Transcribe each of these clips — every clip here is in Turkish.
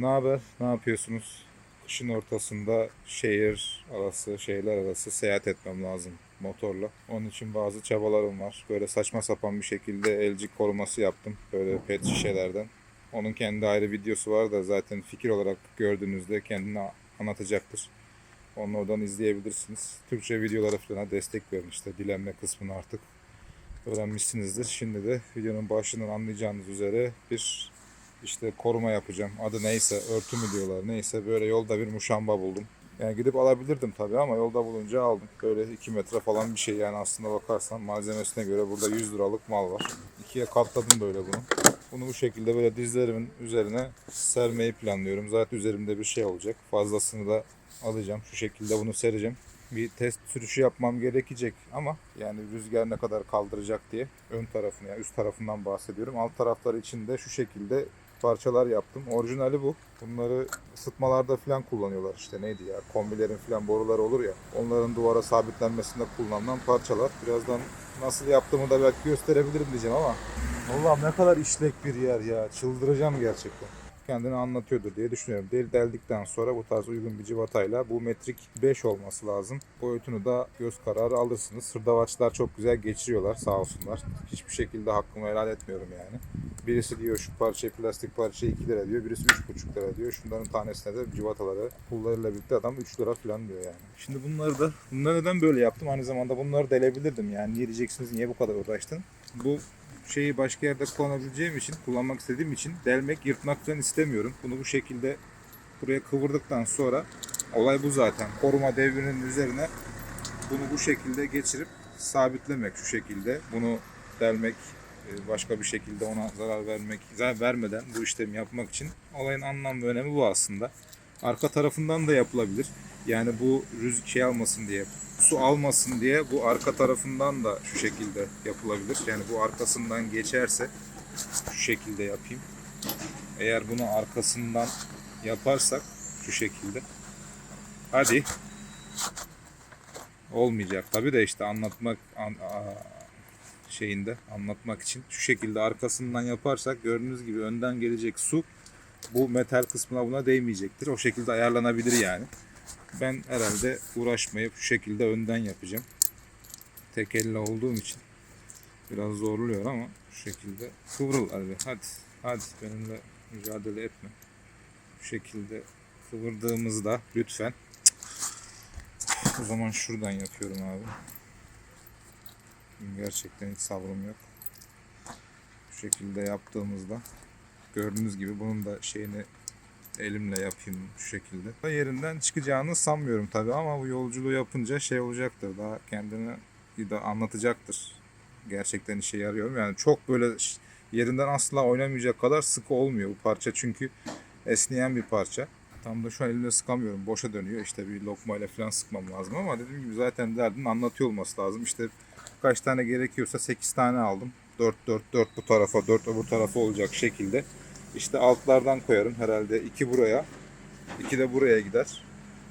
Ne haber? Ne yapıyorsunuz? Kışın ortasında şehir arası, şehirler arası seyahat etmem lazım motorla. Onun için bazı çabalarım var. Böyle saçma sapan bir şekilde elcik koruması yaptım. Böyle pet şişelerden. Onun kendi ayrı videosu var da zaten fikir olarak gördüğünüzde kendini anlatacaktır. Onu oradan izleyebilirsiniz. Türkçe videolara falan destek verin işte dilenme kısmını artık öğrenmişsinizdir. Şimdi de videonun başından anlayacağınız üzere bir işte koruma yapacağım. Adı neyse örtü mü diyorlar neyse böyle yolda bir muşamba buldum. Yani gidip alabilirdim tabii ama yolda bulunca aldım. Böyle 2 metre falan bir şey yani aslında bakarsan malzemesine göre burada 100 liralık mal var. İkiye katladım böyle bunu. Bunu bu şekilde böyle dizlerimin üzerine sermeyi planlıyorum. Zaten üzerimde bir şey olacak. Fazlasını da alacağım. Şu şekilde bunu sereceğim. Bir test sürüşü yapmam gerekecek ama yani rüzgar ne kadar kaldıracak diye ön tarafını yani üst tarafından bahsediyorum. Alt tarafları için de şu şekilde parçalar yaptım. Orijinali bu. Bunları ısıtmalarda falan kullanıyorlar işte neydi ya kombilerin falan boruları olur ya. Onların duvara sabitlenmesinde kullanılan parçalar. Birazdan nasıl yaptığımı da belki gösterebilirim diyeceğim ama Allah'ım ne kadar işlek bir yer ya. Çıldıracağım gerçekten. Kendini anlatıyordur diye düşünüyorum. Del deldikten sonra bu tarz uygun bir civatayla bu metrik 5 olması lazım. Boyutunu da göz kararı alırsınız. Sırdavaçlar çok güzel geçiriyorlar sağ olsunlar. Hiçbir şekilde hakkımı helal etmiyorum yani. Birisi diyor şu parçayı plastik parçayı 2 lira diyor. Birisi 3,5 lira diyor. Şunların tanesine de civataları pullarıyla birlikte adam 3 lira falan diyor yani. Şimdi bunları da bunları neden böyle yaptım? Aynı zamanda bunları delebilirdim yani. Niye diyeceksiniz niye bu kadar uğraştın? Bu şeyi başka yerde kullanabileceğim için, kullanmak istediğim için delmek, yırtmak istemiyorum. Bunu bu şekilde buraya kıvırdıktan sonra olay bu zaten. Koruma devrinin üzerine bunu bu şekilde geçirip sabitlemek şu şekilde. Bunu delmek, e, başka bir şekilde ona zarar vermek, zarar vermeden bu işlemi yapmak için olayın anlam ve önemi bu aslında. Arka tarafından da yapılabilir. Yani bu rüzgar şey almasın diye, su almasın diye bu arka tarafından da şu şekilde yapılabilir. Yani bu arkasından geçerse şu şekilde yapayım. Eğer bunu arkasından yaparsak şu şekilde. Hadi. Olmayacak tabi de işte anlatmak an, a- şeyinde anlatmak için şu şekilde arkasından yaparsak gördüğünüz gibi önden gelecek su bu metal kısmına buna değmeyecektir. O şekilde ayarlanabilir yani. Ben herhalde uğraşmayıp şu şekilde önden yapacağım. Tek elle olduğum için biraz zorluyor ama şu şekilde kıvrıl hadi. Hadi, hadi benimle mücadele etme. Bu şekilde kıvırdığımızda lütfen o zaman şuradan yapıyorum abi. Gerçekten hiç sabrım yok. Bu şekilde yaptığımızda gördüğünüz gibi bunun da şeyini elimle yapayım şu şekilde. Yerinden çıkacağını sanmıyorum tabii ama bu yolculuğu yapınca şey olacaktır. Daha kendini de anlatacaktır. Gerçekten işe yarıyor. Yani çok böyle yerinden asla oynamayacak kadar sıkı olmuyor bu parça çünkü esneyen bir parça. Tam da şu an elimle sıkamıyorum. Boşa dönüyor. İşte bir lokmayla falan sıkmam lazım ama dediğim gibi zaten derdin anlatıyor olması lazım. İşte kaç tane gerekiyorsa 8 tane aldım. 4 4 4 bu tarafa 4 öbür tarafa olacak şekilde. İşte altlardan koyarım herhalde 2 buraya. 2 de buraya gider.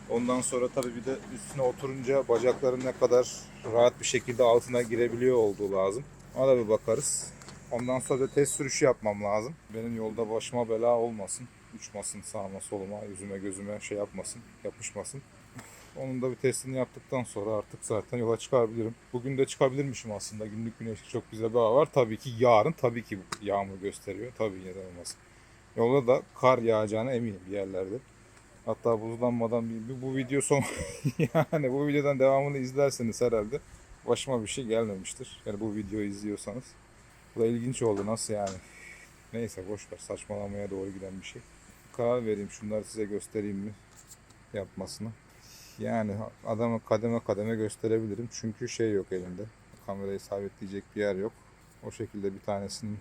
Ondan sonra tabii bir de üstüne oturunca bacakların ne kadar rahat bir şekilde altına girebiliyor olduğu lazım. Ona da bir bakarız. Ondan sonra da test sürüşü yapmam lazım. Benim yolda başıma bela olmasın. Uçmasın sağıma soluma, yüzüme gözüme şey yapmasın, yapışmasın. Onun da bir testini yaptıktan sonra artık zaten yola çıkabilirim. Bugün de çıkabilirmişim aslında. Günlük güneşli çok güzel bir hava var. Tabii ki yarın tabii ki yağmur gösteriyor. Tabii neden olmasın. Yolda da kar yağacağına eminim bir yerlerde. Hatta buzlanmadan bir, bu video son yani bu videodan devamını izlerseniz herhalde başıma bir şey gelmemiştir. Yani bu videoyu izliyorsanız. Bu da ilginç oldu nasıl yani. Neyse boş ver saçmalamaya doğru giden bir şey. Karar vereyim şunları size göstereyim mi yapmasını. Yani adamı kademe kademe gösterebilirim. Çünkü şey yok elimde. Kamerayı sabitleyecek bir yer yok. O şekilde bir tanesinin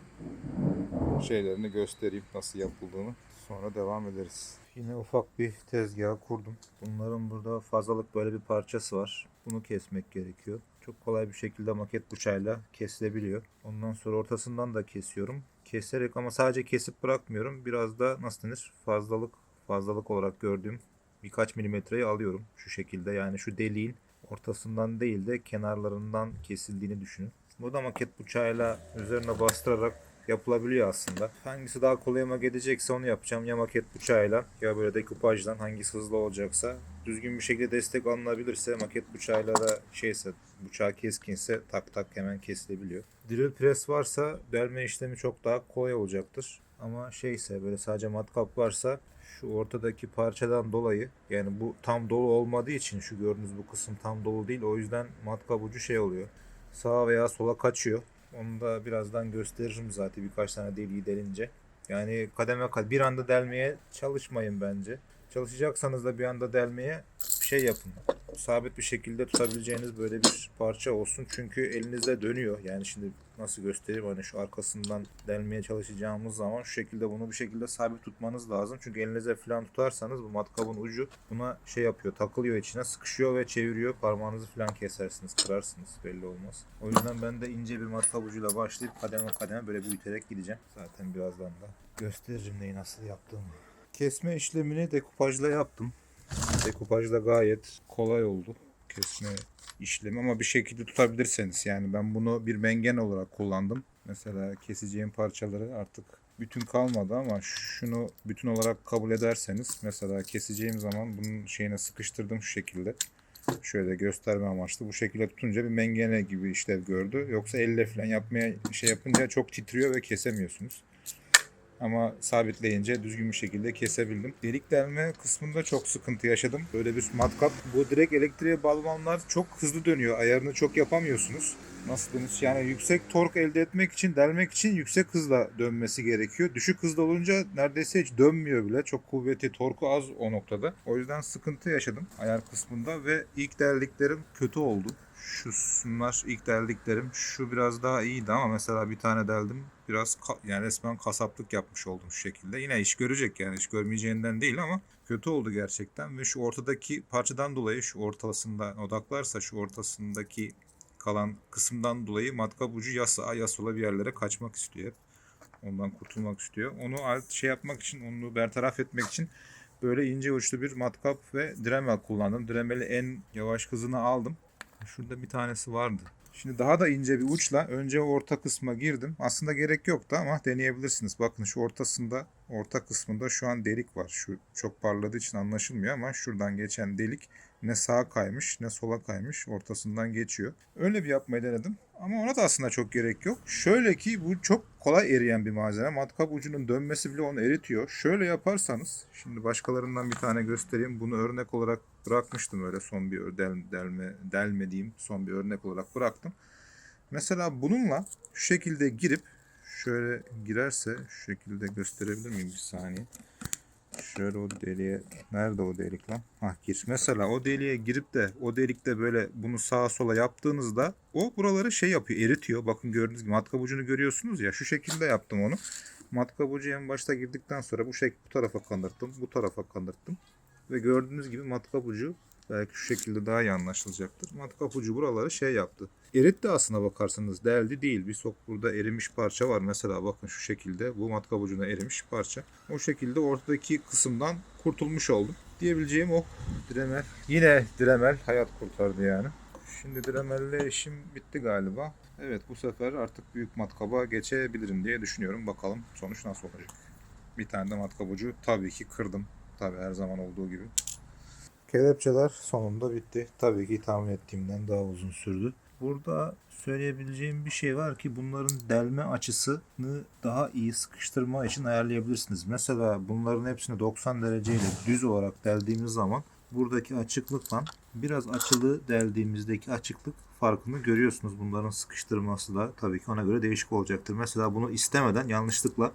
şeylerini göstereyim nasıl yapıldığını. Sonra devam ederiz. Yine ufak bir tezgah kurdum. Bunların burada fazlalık böyle bir parçası var. Bunu kesmek gerekiyor. Çok kolay bir şekilde maket bıçağıyla kesilebiliyor. Ondan sonra ortasından da kesiyorum. Keserek ama sadece kesip bırakmıyorum. Biraz da nasıl denir fazlalık fazlalık olarak gördüğüm birkaç milimetreyi alıyorum şu şekilde. Yani şu deliğin ortasından değil de kenarlarından kesildiğini düşünün. Burada maket bıçağıyla üzerine bastırarak yapılabiliyor aslında. Hangisi daha kolayıma gelecekse onu yapacağım. Ya maket bıçağıyla ya böyle dekupajdan hangisi hızlı olacaksa düzgün bir şekilde destek alınabilirse maket bıçağıyla da şeyse bıçağı keskinse tak tak hemen kesilebiliyor. Drill press varsa delme işlemi çok daha kolay olacaktır. Ama şeyse böyle sadece matkap varsa şu ortadaki parçadan dolayı yani bu tam dolu olmadığı için şu gördüğünüz bu kısım tam dolu değil. O yüzden matkap ucu şey oluyor. Sağa veya sola kaçıyor. Onu da birazdan gösteririm zaten birkaç tane deliği delince. Yani kademe kademe bir anda delmeye çalışmayın bence. Çalışacaksanız da bir anda delmeye şey yapın. Sabit bir şekilde tutabileceğiniz böyle bir parça olsun. Çünkü elinizde dönüyor. Yani şimdi nasıl göstereyim hani şu arkasından delmeye çalışacağımız zaman şu şekilde bunu bir şekilde sabit tutmanız lazım. Çünkü elinize falan tutarsanız bu matkabın ucu buna şey yapıyor takılıyor içine sıkışıyor ve çeviriyor. Parmağınızı falan kesersiniz kırarsınız belli olmaz. O yüzden ben de ince bir matkap ucuyla başlayıp kademe kademe böyle büyüterek gideceğim. Zaten birazdan da gösteririm neyi nasıl yaptığımı. Kesme işlemini dekupajla yaptım. Dekupajda gayet kolay oldu kesme işlemi ama bir şekilde tutabilirseniz yani ben bunu bir mengen olarak kullandım. Mesela keseceğim parçaları artık bütün kalmadı ama şunu bütün olarak kabul ederseniz mesela keseceğim zaman bunun şeyine sıkıştırdım şu şekilde. Şöyle gösterme amaçlı. Bu şekilde tutunca bir mengene gibi işlev gördü. Yoksa elle falan yapmaya şey yapınca çok titriyor ve kesemiyorsunuz. Ama sabitleyince düzgün bir şekilde kesebildim. Delik delme kısmında çok sıkıntı yaşadım. Böyle bir matkap. Bu direkt elektriğe bağlananlar çok hızlı dönüyor. Ayarını çok yapamıyorsunuz. Nasıl denir? Yani yüksek tork elde etmek için, delmek için yüksek hızla dönmesi gerekiyor. Düşük hızda olunca neredeyse hiç dönmüyor bile. Çok kuvveti, torku az o noktada. O yüzden sıkıntı yaşadım ayar kısmında ve ilk deldiklerim kötü oldu. Şu şunlar ilk deldiklerim. Şu biraz daha iyiydi ama mesela bir tane deldim. Biraz yani resmen kasaplık yapmış oldum şu şekilde. Yine iş görecek yani iş görmeyeceğinden değil ama kötü oldu gerçekten ve şu ortadaki parçadan dolayı şu ortasında odaklarsa şu ortasındaki kalan kısımdan dolayı matkap ucu ya sağa ya sola bir yerlere kaçmak istiyor. Ondan kurtulmak istiyor. Onu şey yapmak için, onu bertaraf etmek için böyle ince uçlu bir matkap ve Dremel kullandım. Dremel'i en yavaş hızını aldım. Şurada bir tanesi vardı. Şimdi daha da ince bir uçla önce orta kısma girdim. Aslında gerek yoktu ama deneyebilirsiniz. Bakın şu ortasında, orta kısmında şu an delik var. Şu çok parladığı için anlaşılmıyor ama şuradan geçen delik ne sağa kaymış ne sola kaymış ortasından geçiyor. Öyle bir yapmayı denedim ama ona da aslında çok gerek yok. Şöyle ki bu çok kolay eriyen bir malzeme. Matkap ucunun dönmesi bile onu eritiyor. Şöyle yaparsanız şimdi başkalarından bir tane göstereyim. Bunu örnek olarak bırakmıştım öyle son bir del, delme delmediğim son bir örnek olarak bıraktım. Mesela bununla şu şekilde girip şöyle girerse şu şekilde gösterebilir miyim bir saniye? Şöyle o deliğe nerede o delik lan? Hah gir. Mesela o deliğe girip de o delikte böyle bunu sağa sola yaptığınızda o buraları şey yapıyor eritiyor. Bakın gördüğünüz gibi matkap ucunu görüyorsunuz ya şu şekilde yaptım onu. Matkap ucu en başta girdikten sonra bu şekilde bu tarafa kanırttım bu tarafa kanırttım. Ve gördüğünüz gibi matkap ucu belki şu şekilde daha iyi anlaşılacaktır. Matkap ucu buraları şey yaptı. Eritti aslına bakarsanız deldi değil. Bir sok burada erimiş parça var. Mesela bakın şu şekilde bu matkap ucuna erimiş parça. O şekilde ortadaki kısımdan kurtulmuş oldum. Diyebileceğim o. Dremel. Yine Dremel hayat kurtardı yani. Şimdi Dremel'le işim bitti galiba. Evet bu sefer artık büyük matkaba geçebilirim diye düşünüyorum. Bakalım sonuç nasıl olacak. Bir tane de matkap ucu tabii ki kırdım. Tabii her zaman olduğu gibi. Kelepçeler sonunda bitti. Tabii ki tahmin ettiğimden daha uzun sürdü. Burada söyleyebileceğim bir şey var ki bunların delme açısını daha iyi sıkıştırma için ayarlayabilirsiniz. Mesela bunların hepsini 90 dereceyle düz olarak deldiğimiz zaman buradaki açıklıkla biraz açılı deldiğimizdeki açıklık farkını görüyorsunuz. Bunların sıkıştırması da tabii ki ona göre değişik olacaktır. Mesela bunu istemeden yanlışlıkla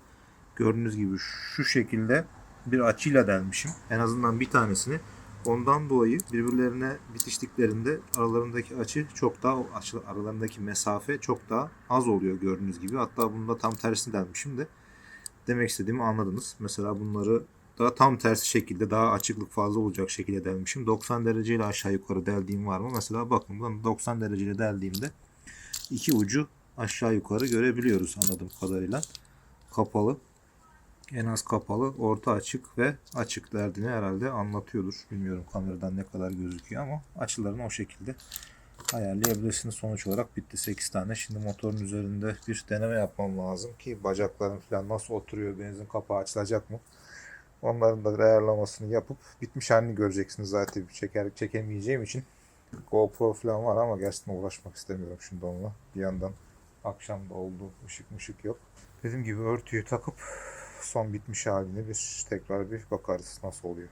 gördüğünüz gibi şu şekilde bir açıyla delmişim. En azından bir tanesini. Ondan dolayı birbirlerine bitiştiklerinde aralarındaki açı çok daha aralarındaki mesafe çok daha az oluyor gördüğünüz gibi. Hatta bunda tam tersini delmişim de demek istediğimi anladınız. Mesela bunları daha tam tersi şekilde daha açıklık fazla olacak şekilde delmişim. 90 dereceyle aşağı yukarı deldiğim var mı? Mesela bakın bunu 90 dereceyle deldiğimde iki ucu aşağı yukarı görebiliyoruz anladığım kadarıyla. Kapalı en az kapalı, orta açık ve açık derdini herhalde anlatıyordur. Bilmiyorum kameradan ne kadar gözüküyor ama açılarını o şekilde ayarlayabilirsiniz. Sonuç olarak bitti 8 tane. Şimdi motorun üzerinde bir deneme yapmam lazım ki bacaklarım falan nasıl oturuyor, benzin kapağı açılacak mı? Onların da ayarlamasını yapıp bitmiş halini göreceksiniz zaten çeker çekemeyeceğim için. GoPro falan var ama gerçekten uğraşmak istemiyorum şimdi onunla. Bir yandan akşam da oldu, ışık mışık yok. Dediğim gibi örtüyü takıp son bitmiş halini bir tekrar bir bakarız nasıl oluyor.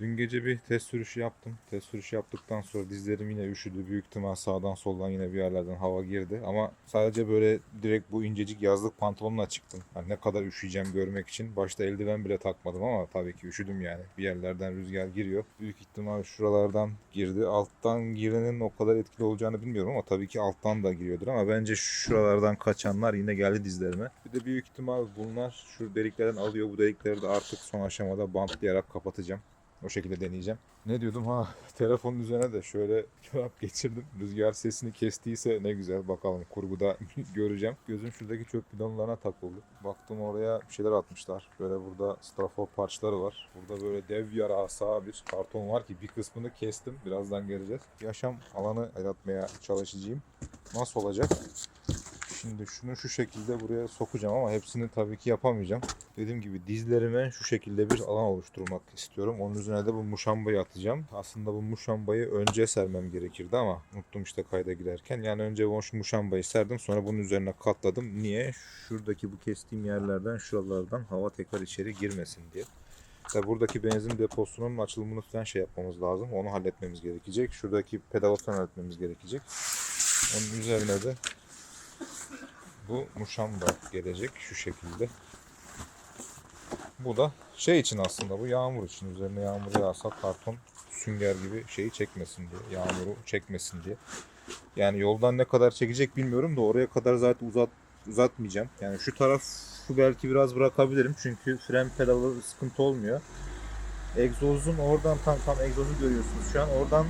Dün gece bir test sürüşü yaptım. Test sürüşü yaptıktan sonra dizlerim yine üşüdü. Büyük ihtimal sağdan soldan yine bir yerlerden hava girdi. Ama sadece böyle direkt bu incecik yazlık pantolonla çıktım. Hani ne kadar üşüyeceğim görmek için. Başta eldiven bile takmadım ama tabii ki üşüdüm yani. Bir yerlerden rüzgar giriyor. Büyük ihtimal şuralardan girdi. Alttan girenin o kadar etkili olacağını bilmiyorum ama tabii ki alttan da giriyordur. Ama bence şuralardan kaçanlar yine geldi dizlerime. Bir de büyük ihtimal bunlar şu deliklerden alıyor. Bu delikleri de artık son aşamada bantlayarak kapatacağım. O şekilde deneyeceğim. Ne diyordum ha telefonun üzerine de şöyle çorap geçirdim. Rüzgar sesini kestiyse ne güzel bakalım kurguda göreceğim. Gözüm şuradaki çöp bidonlarına takıldı. Baktım oraya bir şeyler atmışlar. Böyle burada strafor parçaları var. Burada böyle dev yarasa bir karton var ki bir kısmını kestim. Birazdan göreceğiz. Yaşam alanı yaratmaya çalışacağım. Nasıl olacak? Şimdi şunu şu şekilde buraya sokacağım ama hepsini tabii ki yapamayacağım. Dediğim gibi dizlerime şu şekilde bir alan oluşturmak istiyorum. Onun üzerine de bu muşambayı atacağım. Aslında bu muşambayı önce sermem gerekirdi ama unuttum işte kayda girerken. Yani önce bu muşambayı serdim sonra bunun üzerine katladım. Niye? Şuradaki bu kestiğim yerlerden şuralardan hava tekrar içeri girmesin diye. Tabi buradaki benzin deposunun açılımını falan şey yapmamız lazım. Onu halletmemiz gerekecek. Şuradaki pedalı falan halletmemiz gerekecek. Onun üzerine de bu muşamba gelecek şu şekilde. Bu da şey için aslında bu yağmur için. Üzerine yağmur yağsa karton sünger gibi şeyi çekmesin diye. Yağmuru çekmesin diye. Yani yoldan ne kadar çekecek bilmiyorum da oraya kadar zaten uzat uzatmayacağım. Yani şu tarafı belki biraz bırakabilirim. Çünkü fren pedalı sıkıntı olmuyor. Egzozun oradan tam tam egzozu görüyorsunuz şu an. Oradan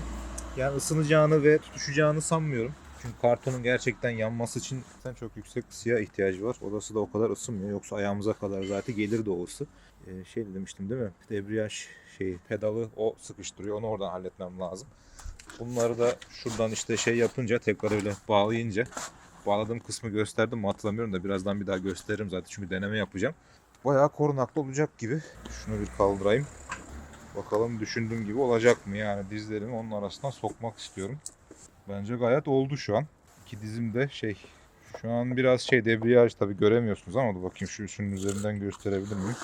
yani ısınacağını ve tutuşacağını sanmıyorum. Çünkü kartonun gerçekten yanması için zaten çok yüksek ısıya ihtiyacı var. Odası da o kadar ısınmıyor. Yoksa ayağımıza kadar zaten gelirdi o ısı. Ee, şey demiştim değil mi? Debriyaj şeyi, pedalı o sıkıştırıyor. Onu oradan halletmem lazım. Bunları da şuradan işte şey yapınca tekrar öyle bağlayınca bağladığım kısmı gösterdim mi hatırlamıyorum da birazdan bir daha gösteririm zaten çünkü deneme yapacağım. Bayağı korunaklı olacak gibi. Şunu bir kaldırayım. Bakalım düşündüğüm gibi olacak mı? Yani dizlerimi onun arasına sokmak istiyorum. Bence gayet oldu şu an. İki dizim de şey. Şu an biraz şey debriyaj tabi göremiyorsunuz ama bakayım şu şunun üzerinden gösterebilir miyim?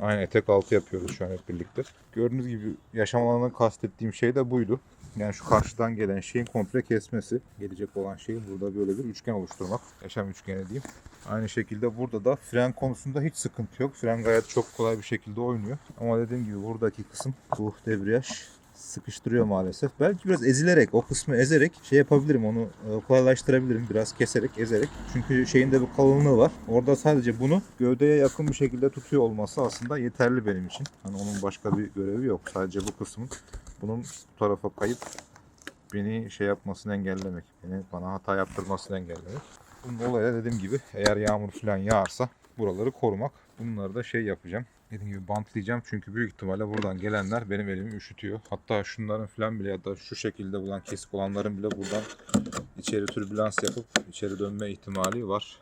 Aynen etek altı yapıyoruz şu an hep birlikte. Gördüğünüz gibi yaşam alanını kastettiğim şey de buydu. Yani şu karşıdan gelen şeyin komple kesmesi. Gelecek olan şeyin burada böyle bir üçgen oluşturmak. Yaşam üçgeni diyeyim. Aynı şekilde burada da fren konusunda hiç sıkıntı yok. Fren gayet çok kolay bir şekilde oynuyor. Ama dediğim gibi buradaki kısım bu debriyaj sıkıştırıyor maalesef. Belki biraz ezilerek, o kısmı ezerek şey yapabilirim, onu e, kolaylaştırabilirim. Biraz keserek, ezerek. Çünkü şeyin de bir kalınlığı var. Orada sadece bunu gövdeye yakın bir şekilde tutuyor olması aslında yeterli benim için. Hani onun başka bir görevi yok. Sadece bu kısmın bunun bu tarafa kayıp beni şey yapmasını engellemek. Beni bana hata yaptırmasını engellemek. Bunun olayı dediğim gibi eğer yağmur falan yağarsa buraları korumak. Bunları da şey yapacağım. Dediğim gibi bantlayacağım çünkü büyük ihtimalle buradan gelenler benim elimi üşütüyor. Hatta şunların falan bile ya da şu şekilde bulan kesik olanların bile buradan içeri türbülans yapıp içeri dönme ihtimali var.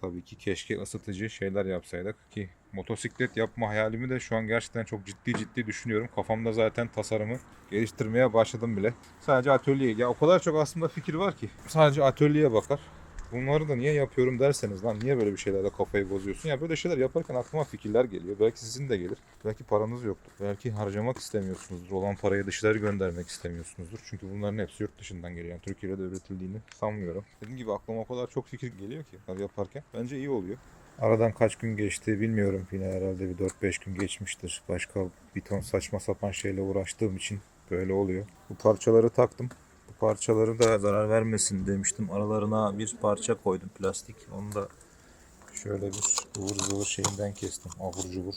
Tabii ki keşke ısıtıcı şeyler yapsaydık ki motosiklet yapma hayalimi de şu an gerçekten çok ciddi ciddi düşünüyorum. Kafamda zaten tasarımı geliştirmeye başladım bile. Sadece atölye ya o kadar çok aslında fikir var ki sadece atölyeye bakar. Bunları da niye yapıyorum derseniz lan niye böyle bir şeylerle kafayı bozuyorsun? Ya böyle şeyler yaparken aklıma fikirler geliyor. Belki sizin de gelir. Belki paranız yoktur. Belki harcamak istemiyorsunuzdur. Olan parayı dışarı göndermek istemiyorsunuzdur. Çünkü bunların hepsi yurt dışından geliyor. Yani Türkiye'de de üretildiğini sanmıyorum. Dediğim gibi aklıma o kadar çok fikir geliyor ki yaparken. Bence iyi oluyor. Aradan kaç gün geçti bilmiyorum. Yine herhalde bir 4-5 gün geçmiştir. Başka bir ton saçma sapan şeyle uğraştığım için böyle oluyor. Bu parçaları taktım. Parçaları da zarar vermesin demiştim. Aralarına bir parça koydum plastik. Onu da şöyle bir ıvır zıvır şeyinden kestim. Abur cubur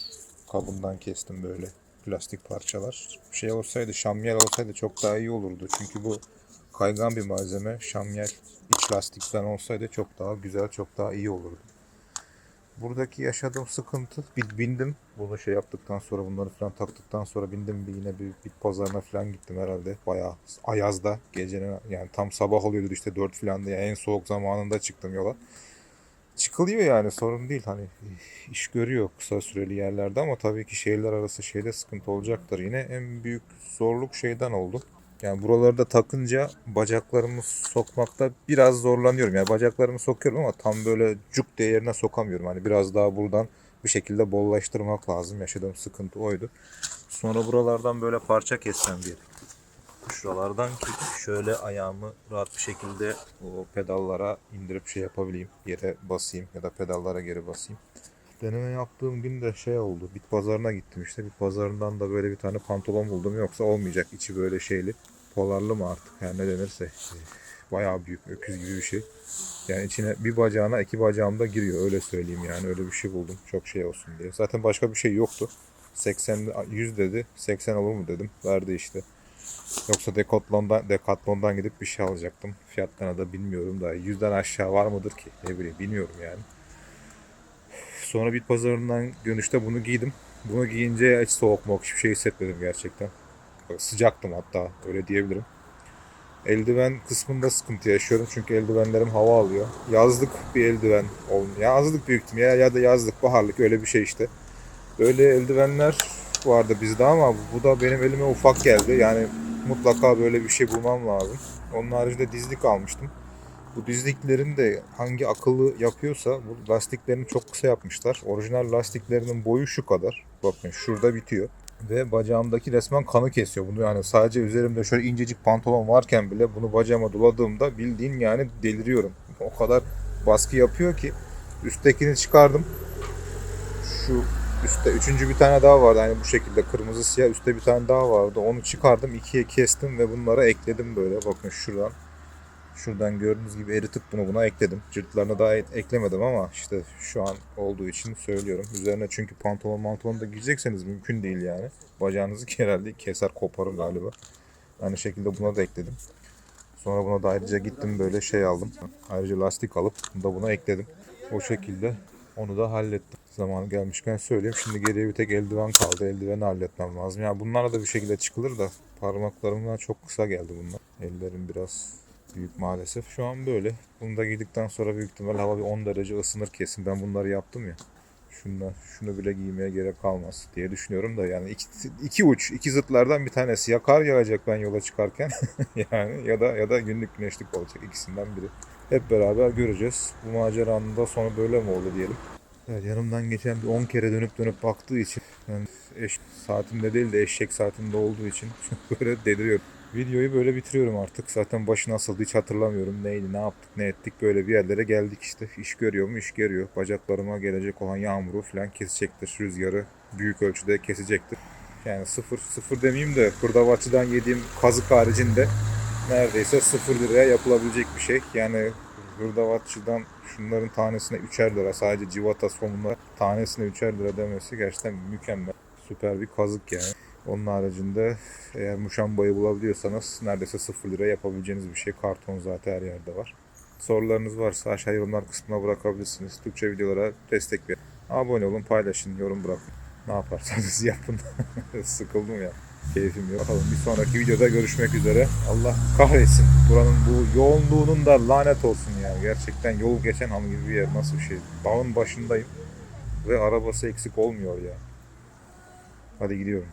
kabından kestim böyle plastik parçalar. Şey olsaydı şamyel olsaydı çok daha iyi olurdu. Çünkü bu kaygan bir malzeme. Şamyel iç lastikten olsaydı çok daha güzel, çok daha iyi olurdu. Buradaki yaşadığım sıkıntı bindim. Bunu şey yaptıktan sonra bunları falan taktıktan sonra bindim bir yine bir bit pazarına falan gittim herhalde. Bayağı ayazda gecenin yani tam sabah oluyordu işte 4 falan diye en soğuk zamanında çıktım yola. Çıkılıyor yani sorun değil hani iş görüyor kısa süreli yerlerde ama tabii ki şehirler arası şeyde sıkıntı olacaktır. Yine en büyük zorluk şeyden oldu. Yani buralarda takınca bacaklarımı sokmakta biraz zorlanıyorum. Yani bacaklarımı sokuyorum ama tam böyle cuk diye yerine sokamıyorum. Hani biraz daha buradan bir şekilde bollaştırmak lazım. Yaşadığım sıkıntı oydu. Sonra buralardan böyle parça kessem diye. Şuralardan ki şöyle ayağımı rahat bir şekilde o pedallara indirip şey yapabileyim. Yere basayım ya da pedallara geri basayım. Deneme yaptığım gün de şey oldu. Bit pazarına gittim işte. Bit pazarından da böyle bir tane pantolon buldum. Yoksa olmayacak. içi böyle şeyli. Polarlı mı artık her ne denirse. Bayağı büyük öküz gibi bir şey. Yani içine bir bacağına iki bacağım da giriyor. Öyle söyleyeyim yani. Öyle bir şey buldum. Çok şey olsun diye. Zaten başka bir şey yoktu. 80 100 dedi. 80 olur mu dedim. Verdi işte. Yoksa Decathlon'dan, Decathlon'dan gidip bir şey alacaktım. Fiyatlarına da bilmiyorum da. Yüzden aşağı var mıdır ki? Ne bileyim bilmiyorum yani. Sonra bit pazarından dönüşte bunu giydim. Bunu giyince hiç soğuk mok hiçbir şey hissetmedim gerçekten. Sıcaktım hatta öyle diyebilirim. Eldiven kısmında sıkıntı yaşıyorum çünkü eldivenlerim hava alıyor. Yazlık bir eldiven olmuyor. Yazlık büyük ya, ya da yazlık baharlık öyle bir şey işte. Böyle eldivenler vardı bizde ama bu da benim elime ufak geldi. Yani mutlaka böyle bir şey bulmam lazım. Onun haricinde dizlik almıştım. Bu dizliklerin de hangi akıllı yapıyorsa bu lastiklerini çok kısa yapmışlar. Orijinal lastiklerinin boyu şu kadar. Bakın şurada bitiyor. Ve bacağımdaki resmen kanı kesiyor. Bunu yani sadece üzerimde şöyle incecik pantolon varken bile bunu bacağıma doladığımda bildiğin yani deliriyorum. O kadar baskı yapıyor ki üsttekini çıkardım. Şu üstte üçüncü bir tane daha vardı. Yani bu şekilde kırmızı siyah üstte bir tane daha vardı. Onu çıkardım ikiye kestim ve bunlara ekledim böyle. Bakın şuradan Şuradan gördüğünüz gibi eritip bunu buna ekledim. Cırtlarına daha eklemedim ama işte şu an olduğu için söylüyorum. Üzerine çünkü pantolon mantolon da giyecekseniz mümkün değil yani. Bacağınızı herhalde keser koparır galiba. Aynı şekilde buna da ekledim. Sonra buna da ayrıca gittim böyle şey aldım. Ayrıca lastik alıp bunu da buna ekledim. O şekilde onu da hallettim. Zamanı gelmişken söyleyeyim. Şimdi geriye bir tek eldiven kaldı. Eldiveni halletmem lazım. Yani bunlarla da bir şekilde çıkılır da parmaklarımdan çok kısa geldi bunlar. Ellerim biraz büyük maalesef. Şu an böyle. Bunu da giydikten sonra büyük ihtimal hava bir 10 derece ısınır kesin. Ben bunları yaptım ya. Şundan, şunu bile giymeye gerek kalmaz diye düşünüyorum da yani iki, iki uç, iki zıtlardan bir tanesi. Ya kar yağacak ben yola çıkarken yani ya da ya da günlük güneşlik olacak ikisinden biri. Hep beraber göreceğiz. Bu maceranın da sonu böyle mi oldu diyelim. Evet yanımdan geçen bir 10 kere dönüp dönüp baktığı için yani eş saatimde değil de eşek saatinde olduğu için böyle deliriyorum. Videoyu böyle bitiriyorum artık. Zaten başı nasıldı hiç hatırlamıyorum. Neydi, ne yaptık, ne ettik. Böyle bir yerlere geldik işte. İş görüyor mu? İş görüyor. Bacaklarıma gelecek olan yağmuru falan kesecektir. Rüzgarı büyük ölçüde kesecektir. Yani sıfır, sıfır demeyeyim de hırdavatçıdan yediğim kazık haricinde neredeyse sıfır liraya yapılabilecek bir şey. Yani hırdavatçıdan şunların tanesine 3'er lira sadece civata somunlar tanesine 3'er lira demesi gerçekten mükemmel. Süper bir kazık yani. Onun haricinde eğer muşambayı bulabiliyorsanız neredeyse 0 lira yapabileceğiniz bir şey. Karton zaten her yerde var. Sorularınız varsa aşağı yorumlar kısmına bırakabilirsiniz. Türkçe videolara destek verin. Abone olun, paylaşın, yorum bırakın. Ne yaparsanız yapın. Sıkıldım ya. Keyfim yok. Bakalım bir sonraki videoda görüşmek üzere. Allah kahretsin. Buranın bu yoğunluğunun da lanet olsun yani. Gerçekten yol geçen an gibi bir yer. Nasıl bir şey? Dağın başındayım. Ve arabası eksik olmuyor ya. Hadi gidiyorum.